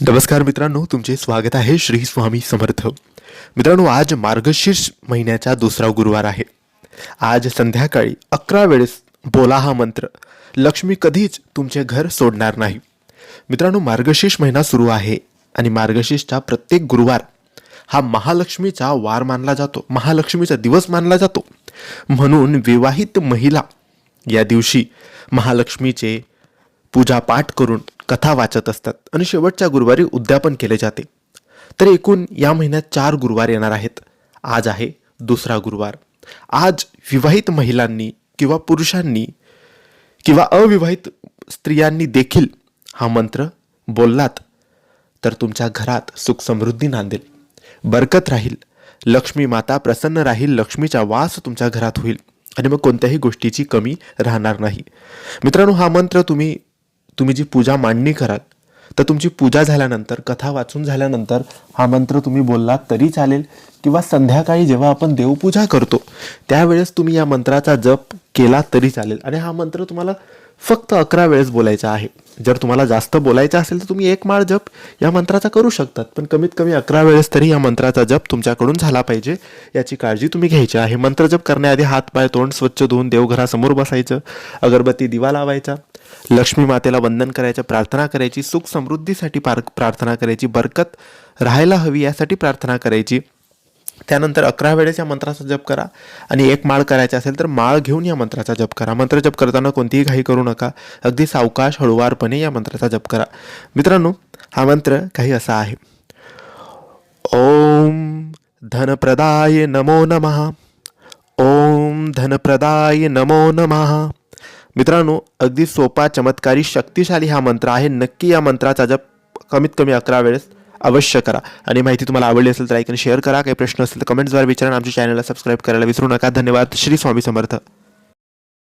नमस्कार मित्रांनो तुमचे स्वागत आहे श्री स्वामी समर्थ. मित्रांनो आज मार्गशीर्ष महिन्याचा दुसरा गुरुवार आहे. आज संध्याकाळी अकरा वेळेस बोला हा मंत्र लक्ष्मी कधीच तुमचे घर सोडणार नाही. मित्रांनो मार्गशीर्ष महिना सुरू आहे आणि मार्गशीर्षचा प्रत्येक गुरुवार हा महालक्ष्मीचा वार मानला जातो महालक्ष्मीचा दिवस मानला जातो. म्हणून विवाहित महिला या दिवशी महालक्ष्मीचे पूजापाठ करून कथा वाचत असतात आणि शेवटच्या गुरुवारी उद्यापन केले जाते. तर एकूण या महिन्यात चार गुरुवार येणार आहेत. आज आहे दुसरा गुरुवार. आज विवाहित महिलांनी किंवा पुरुषांनी किंवा अविवाहित स्त्रियांनी देखील हा मंत्र बोललात. तर तुमच्या घरात सुख समृद्धी नांदेल. बरकत राहील. लक्ष्मी माता प्रसन्न राहील. लक्ष्मीचा वास तुमच्या घरात होईल. आणि मग कोणत्याही गोष्टीची कमी राहणार नाही. मित्रांनो हा मंत्र तुम्ही तुम्ही जी पूजा मांडणी कराल तर तुमची पूजा झाल्यानंतर कथा वाचून झाल्यानंतर हा मंत्र तुम्ही बोललात तरी चालेल. किंवा संध्याकाळी जेव्हा आपण देवपूजा करतो त्यावेळेस तुम्ही या मंत्राचा जप केला तरी चालेल. आणि हा मंत्र तुम्हाला फक्त अकरा वेळेस बोलायचं आहे. जर तुम्हाला जास्त बोलायचं असेल तर तुम्ही एक माळ जप या मंत्राचा करू शकतात. पण कमीत कमी अकरा वेळेस तरी या मंत्राचा जप तुमच्याकडून झाला पाहिजे. याची काळजी तुम्ही घ्यायची आहे. मंत्र जप करण्याआधी हात पाय तोंड स्वच्छ धुवून देवघरासमोर बसायचं. अगरबत्ती दिवा लावायचा. लक्ष्मी मातेला वंदन करायचं प्रार्थना करायची. सुख समृद्धीसाठी प्रार्थना करायची. बरकत राहायला हवी यासाठी प्रार्थना करायची. त्यानंतर अकरा वेळेस या मंत्राचा जप करा. आणि एक माळ करायचा असेल तर माळ घेऊन या मंत्राचा जप करा. मंत्र जप करताना कोणतीही घाई करू नका. अगदी सावकाश हळुवारपणे या मंत्राचा जप करा. मित्रांनो हा मंत्र काही असा आहे. ओम धनप्रदाय नमो नमहा ओम धनप्रदाय नमो नमहा मित्रांनो अगदी सोपा चमत्कारी शक्तिशाली हा मंत्र आहे. नक्की या मंत्राचा जप कमीत कमी अकरा वेळेस अवश्य करा. आणि माहिती तुम्हाला आवडली असेल तर ऐकून शेअर करा. काही प्रश्न असेल तर कमेंट्सद्वारे विचारा आमच्या चॅनलला सबस्क्राईब करायला विसरू नका. धन्यवाद. श्री स्वामी समर्थ.